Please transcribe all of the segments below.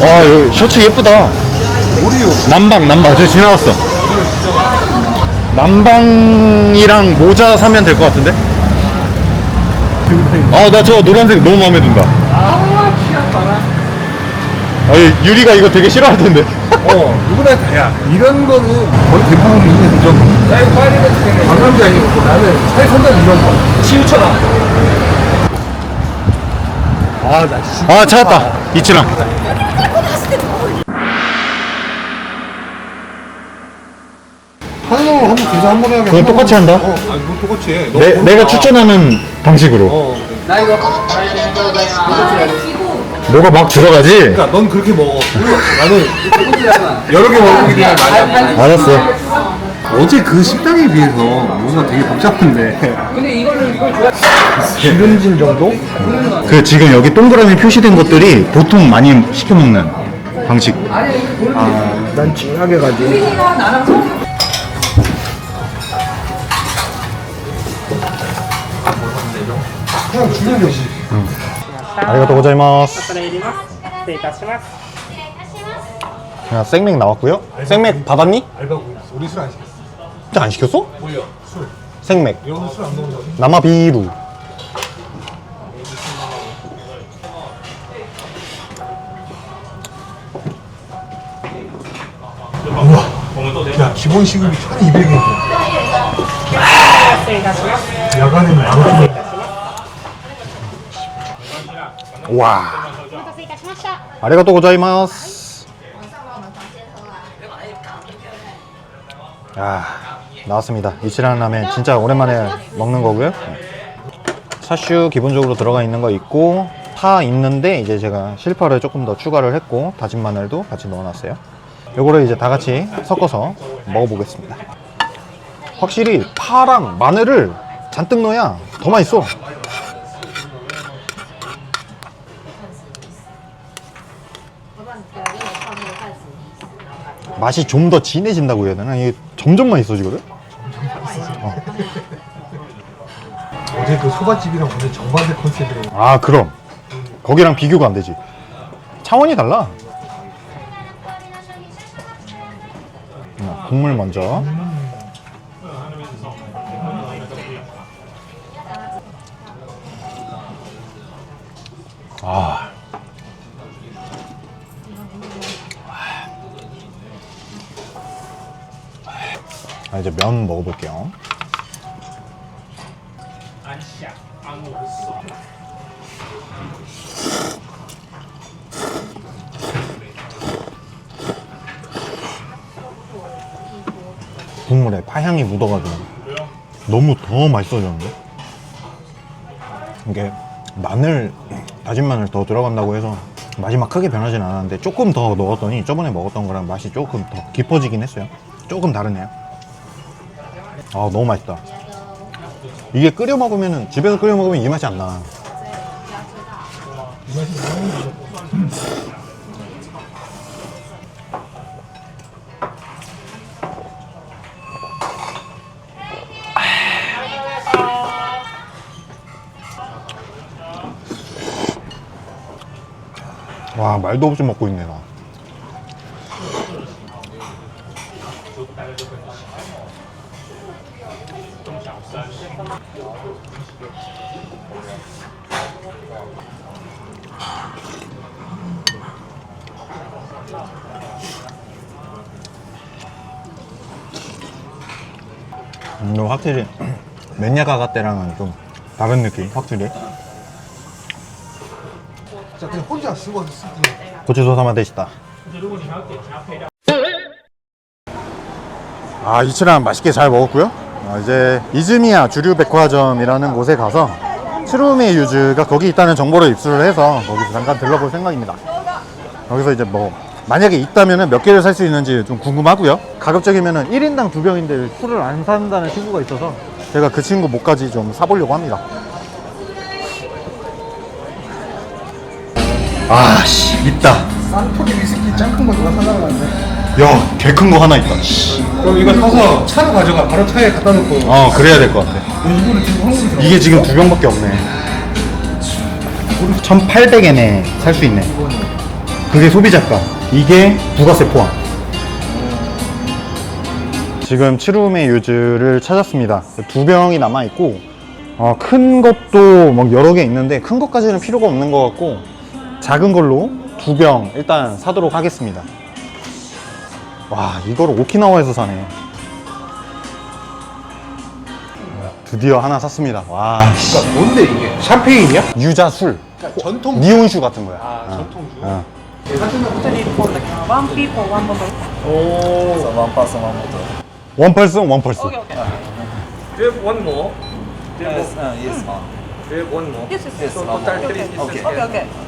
와, 여기 셔츠 예쁘다. 오리오. 남방, 남방. 저 지나갔어. 남방이랑 모자 사면 될 것 같은데? 아, 나 저 노란색 너무 마음에 든다. 아, 유리가 이거 되게 싫어할 텐데. 어, 누구나 다야. 이런 거는 거의 대부분 있는 그 정도. 나 이거 파리 같은 게 관광지 아니고 나는 살 선단 이런 거. 치우쳐라. 아, 나 진짜. 아, 찾았다. 이치랑. 거 한번 계속 한번 해야겠다. 그건 똑같이 한다? 어, 아니, 뭐 똑같이 해. 너 내, 뭐- 내가 추천하는 방식으로. 어. 뭐가 막 들어가지? 그러니까 넌 그렇게 먹어. 나는 여러 개 먹기 때문에 많이 알았어. 어제 그 식당에 비해서 뭔가 되게 복잡한데. 기름진 정도? 그 지금 여기 동그라미 표시된 것들이 보통 많이 시켜 먹는 방식. 난 진하게 가지. 그냥 주면 되지. 아리가또 고자이마스. 恐れ入ります失礼いたします 야, 생맥 나왔고요. 생맥 받았니? 알바고 우리 술 안 시켰어. 진짜 안 시켰어? 몰려. 술. 생맥. 이런 술안 먹는다. 남아비루. 야 기본 시급이 1,200원. 失礼いたします 야간에는 만 원. 와. お待たせいたしました。 아리가또 고자이마스. 아, 나왔습니다. 이치라는 라면 진짜 오랜만에 먹는 거고요. 차슈 기본적으로 들어가 있는 거 있고 파 있는데 이제 제가 실파를 조금 더 추가를 했고 다진 마늘도 같이 넣어놨어요. 요거를 이제 다 같이 섞어서 먹어보겠습니다. 확실히 파랑 마늘을 잔뜩 넣어야 더 맛있어. 맛이 좀 더 진해진다고 해야 되나? 이게 점점 맛있어지거든? 어제 그 소바집이랑 완전 정반대 컨셉으로. 아, 그럼. 거기랑 비교가 안 되지. 차원이 달라. 음, 국물 먼저. 아. 아, 이제 면 먹어볼게요. 국물에 파향이 묻어가지고 너무 더 맛있어졌는데? 이게 마늘, 다진 마늘 더 들어간다고 해서 맛이 막 크게 변하진 않았는데 조금 더 넣었더니 저번에 먹었던 거랑 맛이 조금 더 깊어지긴 했어요. 조금 다르네요. 아, 너무 맛있다. 이게 끓여 먹으면은, 집에서 끓여 먹으면 이 맛이 안 나. 와, 말도 없이 먹고 있네, 나. 음, 확실히 맨야가가 때랑은 좀 다른 느낌, 확실히. 자 그냥 혼자 쓰고 쓰지. 고추소사마 되시다. 아, 이치랑 맛있게 잘 먹었고요. 아, 이제 이즈미야 주류 백화점이라는 곳에 가서 트루메 유즈가 거기 있다는 정보를 입수를 해서 거기서 잠깐 들러볼 생각입니다. 여기서 이제 뭐 만약에 있다면은 몇 개를 살 수 있는지 좀 궁금하고요. 가급적이면은 1인당 두 병인데 술을 안 산다는 친구가 있어서 제가 그 친구 목까지 좀 사보려고 합니다. 아, 씨, 있다. 쌍토리 위스키 짱큰 거 누가 사달라고 하는데? 야, 개 큰 거 하나 있다. 씨. 그럼 이거 사서 차로 가져가. 바로 차에 갖다 놓고. 어, 그래야 될 것 같아. 이거를 지금 한국에 들어. 이게 지금 두 병밖에 없네. 1800엔에 살 수 있네. 그게 소비자가. 이게 부가세 포함. 지금 칠룸의 유즈를 찾았습니다. 두 병이 남아 있고 어, 큰 것도 막 여러 개 있는데 큰 것까지는 필요가 없는 것 같고 작은 걸로 두 병 일단 사도록 하겠습니다. 와 이거를 오키나와에서 사네. 드디어 하나 샀습니다. 와 그러니까 뭔데 이게? 샴페인이야? 유자 술, 그러니까 전통 니온슈 같은 거야. 아, 어. 전통주. 어. One people, one bottle. 원 펄슨 원 펄슨. Okay, okay. Do you have one more? Yes, uh, yes, ma'am. Do you have one more? Yes, yes, Yes, yes. ma'am. Total Okay, three okay. pieces. Okay, okay.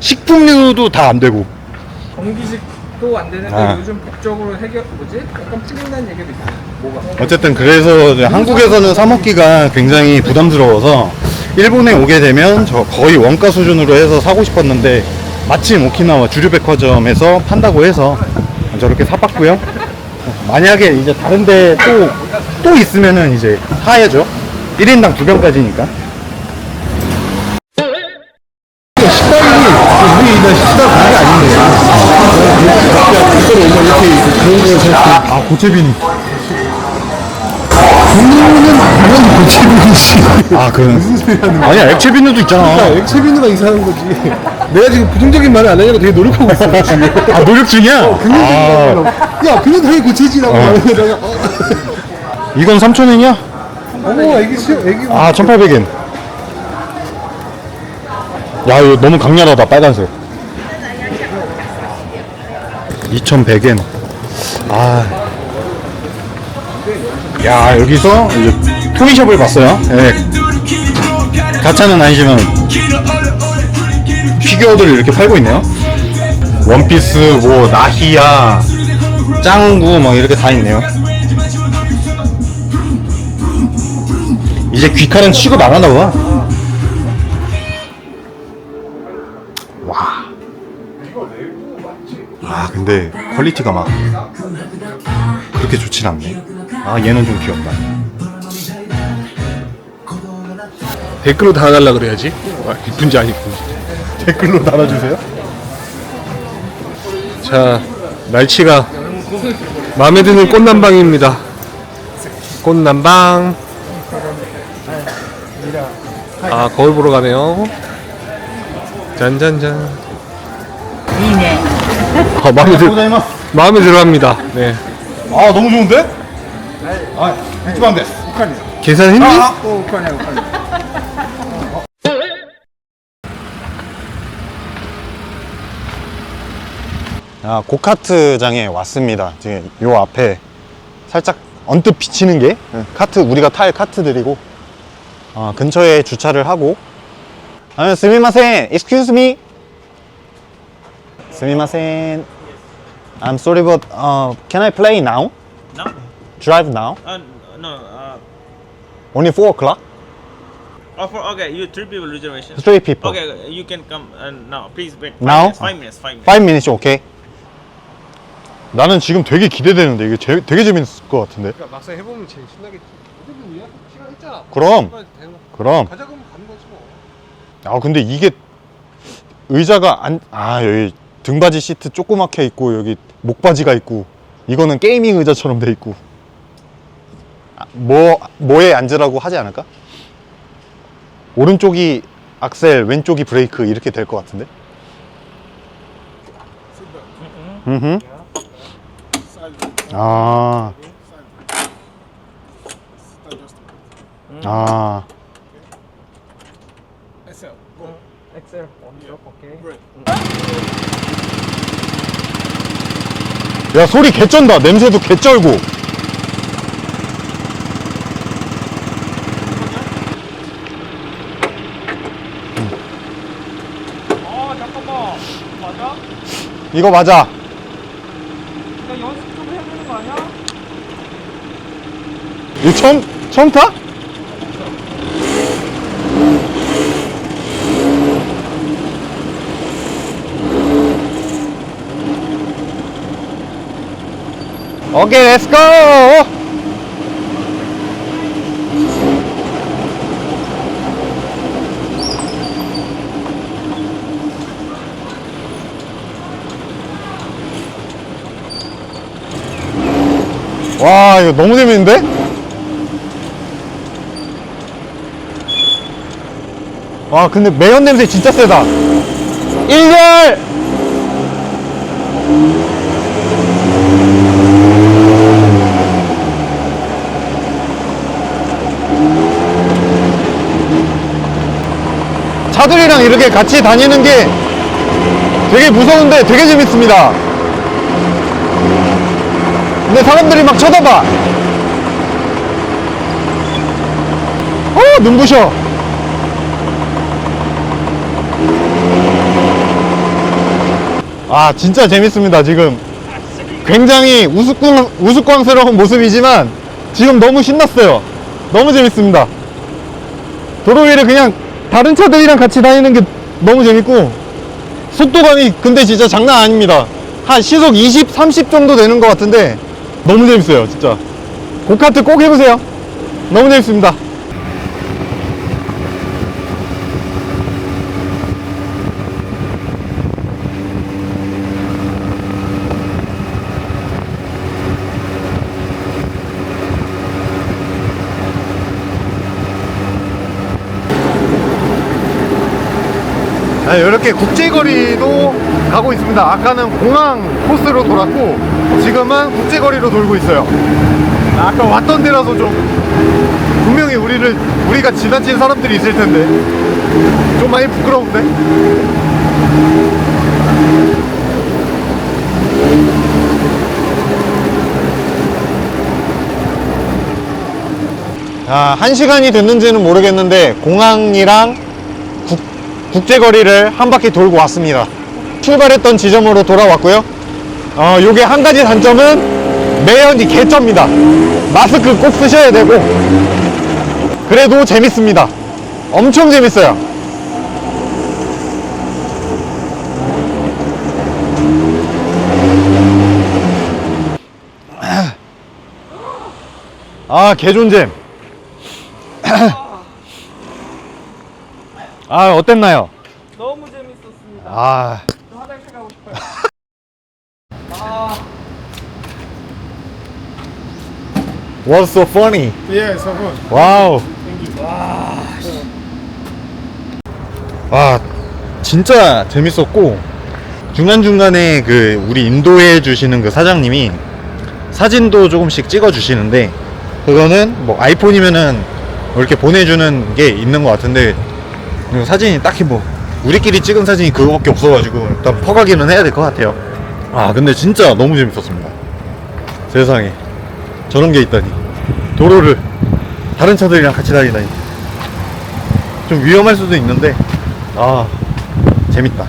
식품류도 다 안 되고. 전기식도 안 되는데 아. 요즘 법적으로 해결 뭐지? 약간 풀린다는 얘기도 있어. 뭐가? 어쨌든 그래서 이제 한국에서는 사 먹기가 굉장히 부담스러워서 일본에 오게 되면 저 거의 원가 수준으로 해서 사고 싶었는데 마침 오키나와 주류백화점에서 판다고 해서 저렇게 사봤고요. 만약에 이제 다른데 또, 또 있으면은 이제 사야죠. 1인당 두 병까지니까. 식당이 우리 아닌데. 이거를 오면 이렇게 좋은 걸 살. 아, 고체비니. 종류는 당연히 고체비니지. 아, 그런. 무슨 소리 하는 거야? 아니야, 액체 비누도 있잖아. 액체 비누가 이상한 거지. 내가 지금 부정적인 말을 안 하려고 되게 노력하고 있어. 지금. 아, 노력 중이야? 아, 야, 그게 당연히 고체지라고 하면 내가 어, 이건 3,000원이야? 어머, 애기 시 애기 아, 1,800엔. 야, 이거 너무 강렬하다, 빨간색. 2,100엔. 아. 야, 여기서 이제 토이샵을 봤어요. 예. 가차는 아니지만 피규어들을 이렇게 팔고 있네요. 원피스, 뭐, 나히야, 짱구, 막 이렇게 다 있네요. 이제 귀칼은 취급 안 하나 봐. 와. 아, 근데 퀄리티가 막 그렇게 좋진 않네. 아, 얘는 좀 귀엽다. 댓글로 달아달라 그래야지. 아, 이쁜지 안 이쁜지. 댓글로 달아주세요. 자, 날치가 마음에 드는 꽃남방입니다. 꽃남방. 아, 거울 보러 가네요. 짠짠짠. 아, 마음에 들. 마음에 들어 합니다. 네. 아, 너무 좋은데? 아, 이치만 데. 계산했니? 아, 고카트장에 왔습니다. 지금 요 앞에 살짝 언뜻 비치는 게 응, 카트 우리가 탈 카트들이고 아, 근처에 주차를 하고 아, 스미마센, excuse me. 스미마센. I'm sorry, but uh, can I play now? No, Drive now? uh, no. Uh, Only 4 o'clock? oh, for, okay, you three people reservation. Three people. Okay, you can come uh, now. Please wait. Five Now? Minutes, five minutes. Five minutes. 5 minutes, okay. 나는 지금 되게 기대되는데 이게 제- 되게 재밌을 것 같은데. 그러니까 막상 해보면 제일 신나겠지. 어쨌든 예약 시간 있잖아. 그럼. 그럼. 가자 뭐. 아 근데 이게 의자가 안 아 여기 등받이 시트 조그맣게 있고 여기 목바지가 있고 이거는 게이밍 의자처럼 돼 있고 아, 뭐 뭐에 앉으라고 하지 않을까? 오른쪽이 악셀 왼쪽이 브레이크 이렇게 될 것 같은데? 음. 아. 아. 쪽 오케이. 야 소리 개쩐다 냄새도 개쩔고 아 잠깐만 맞아? 이거 맞아 나 연습 좀 해야 되는 거 아니야? 이거 처음 처음 타? 오케이, 렛츠 고! 와, 이거 너무 재밌는데? 와, 근데 매연 냄새 진짜 세다. 1열! 차들이랑 이렇게 같이 다니는 게 되게 무서운데 되게 재밌습니다. 근데 사람들이 막 쳐다봐. 어, 눈부셔. 아, 진짜 재밌습니다, 지금. 굉장히 우스꽝, 우스꽝스러운 모습이지만 지금 너무 신났어요. 너무 재밌습니다. 도로 위를 그냥 다른 차들이랑 같이 다니는 게 너무 재밌고 속도감이 근데 진짜 장난 아닙니다. 한 시속 20, 30 정도 되는 것 같은데 너무 재밌어요, 진짜. 고카트 꼭 해보세요. 너무 재밌습니다. 아, 이렇게 국제거리도 가고 있습니다. 아까는 공항 코스로 돌았고 지금은 국제거리로 돌고 있어요. 아까 왔던 데라서 좀 분명히 우리를 우리가 지나친 사람들이 있을 텐데 좀 많이 부끄러운데. 아, 한 시간이 됐는지는 모르겠는데 공항이랑 국, 국제거리를 한 바퀴 돌고 왔습니다. 출발했던 지점으로 돌아왔고요. 어, 요게 한 가지 단점은 매연이 개쩝니다. 마스크 꼭 쓰셔야 되고. 그래도 재밌습니다. 엄청 재밌어요. 아, 개존잼. 아, 어땠나요? 너무 재밌었습니다. 아, 저 화장실 가고 싶어요. was so funny. 예, 서군. 와우. 와, 진짜 재밌었고 중간 중간에 그 우리 인도해 주시는 그 사장님이 사진도 조금씩 찍어 주시는데 그거는 뭐 아이폰이면은 뭐 이렇게 보내주는 게 있는 것 같은데 그 사진이 딱히 뭐 우리끼리 찍은 사진이 그거밖에 없어가지고 일단 퍼가기는 해야 될 것 같아요. 아 근데 진짜 너무 재밌었습니다. 세상에 저런 게 있다니 도로를 다른 차들이랑 같이 다니다니 좀 위험할 수도 있는데 아 재밌다